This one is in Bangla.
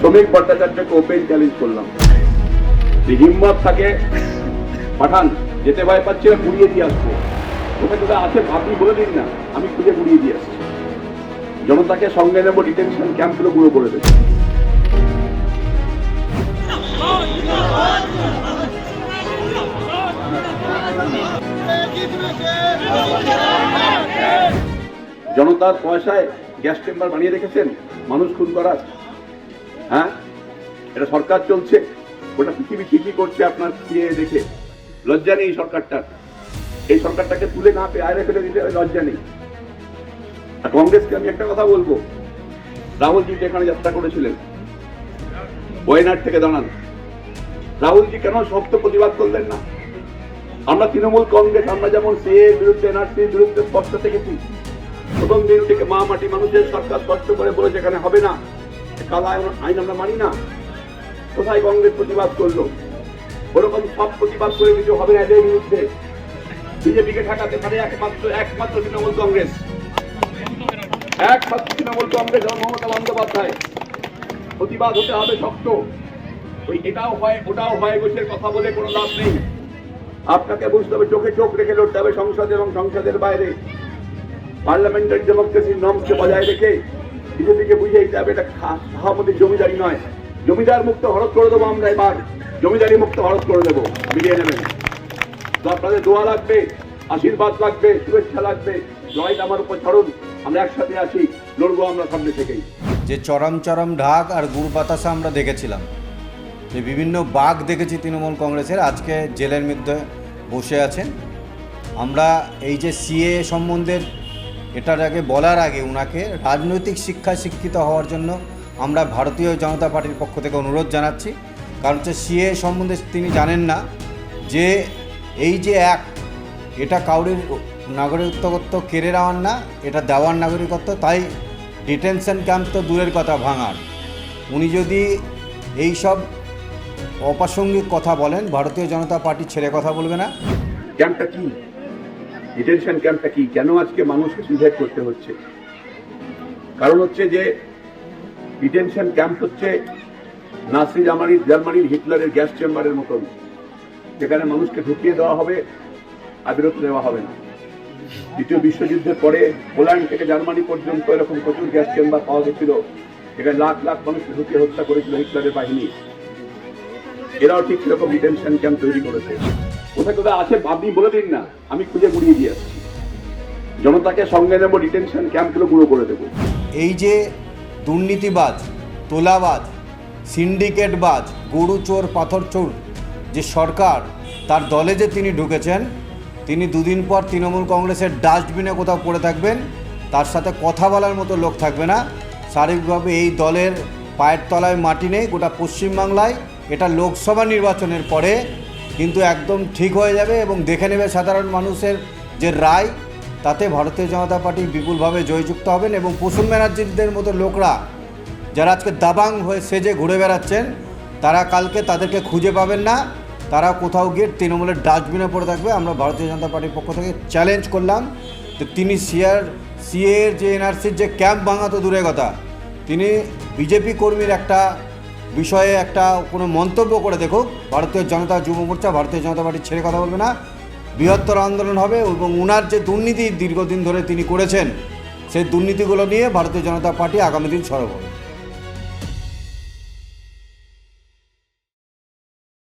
শ্রমিক ভট্টাচার্যকে ওপেন চ্যালেঞ্জ করলাম। যদি হিম্মত থাকে, পাঠান, যেতে ভয় পাচ্ছি পুড়িয়ে দিয়ে আসব। কোথায় কোথায় আছে, আপনি বলে দিন না, আমি খুঁজে পুড়িয়ে দিয়ে আসছি। জনতাকে সঙ্গে নেব ডিটেনশন ক্যাম্পগুলো গুঁড়ো করে দেবো। জনতার পয়সায় গ্যাস চেম্বার বানিয়ে রেখেছেন, মানুষ খুন করার। হ্যাঁ? এটা সরকার চলছে। ওটা পৃথিবী ঠিকই করছে আপনার ফিরে দেখে। লজ্জা নেই সরকারটার। এই সরকারটাকে তুলে না পেয়ে আয়রে ফেলে দিতে লজ্জা নেই। আর কংগ্রেসকে আমি একটা কথা বলব। রাহুলজি যে এখানে যাত্রা করেছিলেন। ওয়েনার থেকে দাঁড়ান। রাহুলজি কেন শক্ত প্রতিবাদ করলেন না? আমরা তৃণমূল কংগ্রেস, আমরা যেমন সে বিরুদ্ধে, এনআরসির বিরুদ্ধে স্পষ্ট থেকেছি প্রথম দিন থেকে মা মাটি মানুষের সরকার স্পষ্ট করে বলেছে, এখানে হবে না। কালা আইন- আমরা মানি না। কোথায় কংগ্রেস প্রতিবাদ করল? ওরকম সব প্রতিবাদ করে কিছু হবে না এদের বিরুদ্ধে। বিজেপিকে ঠেকাতে পারে একমাত্র একমাত্র তৃণমূল কংগ্রেস। একমাত্র তৃণমূল কংগ্রেস এবং মমতা বন্দ্যোপাধ্যায়। প্রতিবাদ হতে হবে শক্ত। ওই এটাও হয়, ওটাও হয় গোছের কথা বলে কোনো লাভ নেই। আপনাকে বুঝতে হবে, চোখে চোখ রেখে লড়তে হবে সংসদ এবং সংসদের বাইরে। পার্লামেন্টারি ডেমোক্রেসির নমকে বজায় রেখে বিজেপিকে বুঝিয়ে দিতে হবে, এটা সভাপতির জমিদারি নয়। জমিদার মুক্ত হরত করে দেবো আমরা এবার। জমিদারি মুক্ত হরত করে দেবো। মিলিয়ে নেবেন। আপনাদের দোয়া লাগবে, আশীর্বাদ লাগবে, শুভেচ্ছা লাগবে। লড়াইটা আমার উপর ছাড়ুন। আমরা একসাথে আছি, লড়বো আমরা সামনে থেকেই। যে চরম চরম ঢাক আর গুড় বাতাসা আমরা দেখেছিলাম, যে বিভিন্ন বাঘ দেখেছি তৃণমূল কংগ্রেসের, আজকে জেলের মধ্যে বসে আছেন আমরা এই যে সিএ সম্বন্ধে এটার আগে বলার আগে ওনাকে রাজনৈতিক শিক্ষা শিক্ষিত হওয়ার জন্য আমরা ভারতীয় জনতা পার্টির পক্ষ থেকে অনুরোধ জানাচ্ছি। কারণ হচ্ছে সিএ সম্বন্ধে তিনি জানেন না যে এই যে এক, এটা কাউরির নাগরিকত্ব কেড়ে নেওয়ার না, এটা দেওয়ার নাগরিকত্ব, তাই ডিটেনশন ক্যাম্প তো দূরের কথা, ভাঙার। উনি যদি এই সব অপ্রাসঙ্গিক কথা বলেন, ভারতীয় জনতা পার্টি ছেড়ে কথা বলবে না। ক্যাম্পটা কি? ডিটেনশন ক্যাম্পটা কি? কেন আজকে মানুষকে সুইসাইড করতে হচ্ছে? কারণ হচ্ছে যে, ডিটেনশন ক্যাম্প হচ্ছে নাসি জার্মানির জার্মানির হিটলারের গ্যাস চেম্বারের মতন। যেখানে মানুষকে ঢুকিয়ে দেওয়া হবে, আর বিরতি দেওয়া হবে না। দ্বিতীয় বিশ্বযুদ্ধের পরে পোল্যান্ড থেকে জার্মানি পর্যন্ত এরকম প্রচুর গ্যাস চেম্বার পাওয়া গেছিল। এখানে লাখ লাখ মানুষকে ঢুকিয়ে হত্যা করেছিল হিটলারের বাহিনী। এরাও ঠিক সেরকম ডিটেনশন ক্যাম্প তৈরি করেছে। কোথায় কোথায় আছে আপনি বলে দিন না। আমি খুঁজে গুড়িয়ে দিয়ে আসছি। জনতাকে সঙ্গে নেব ডিটেনশন ক্যাম্পগুলো গুঁড়ো করে দেবো। এই যে দুর্নীতিবাজ, তোলাবাজ সিন্ডিকেটবাজ গরু চোর, পাথর চোর, যে সরকার, তার দলে যে তিনি ঢুকেছেন, তিনি দুদিন পর তৃণমূল কংগ্রেসের ডাস্টবিনে কোথাও পড়ে থাকবেন, তার সাথে কথা বলার মতো লোক থাকবে না। শারীরিকভাবে এই দলের পায়ের তলায় মাটি নেই, গোটা পশ্চিমবাংলায়। এটা লোকসভা নির্বাচনের পরে কিন্তু একদম ঠিক হয়ে যাবে এবং দেখে নেবে সাধারণ মানুষের যে রায়, তাতে ভারতীয় জনতা পার্টি বিপুলভাবে জয়যুক্ত হবেন এবং প্রসূন ব্যানার্জিদের মতো লোকরা যারা আজকে দাবাং হয়ে সেজে ঘুরে বেড়াচ্ছেন, তারা কালকে তাদেরকে খুঁজে পাবেন না। তারা কোথাও গিয়ে তৃণমূলের ডাস্টবিনে পড়ে থাকবে। আমরা ভারতীয় জনতা পার্টির পক্ষ থেকে চ্যালেঞ্জ করলাম যে তিনি সিআর সিএর যে এনআরসির যে ক্যাম্প ভাঙা তো দূরের কথা, তিনি বিজেপি কর্মীর একটা বিষয়ে একটা কোনো মন্তব্য করে দেখুক ভারতীয় জনতা যুব মোর্চা, ভারতীয় জনতা পার্টি ছেড়ে কথা বলবে না। বৃহত্তর আন্দোলন হবে এবং উনার যে দুর্নীতি দীর্ঘদিন ধরে তিনি করেছেন, সেই দুর্নীতিগুলো নিয়ে ভারতীয় জনতা পার্টি আগামী দিন সরব হবে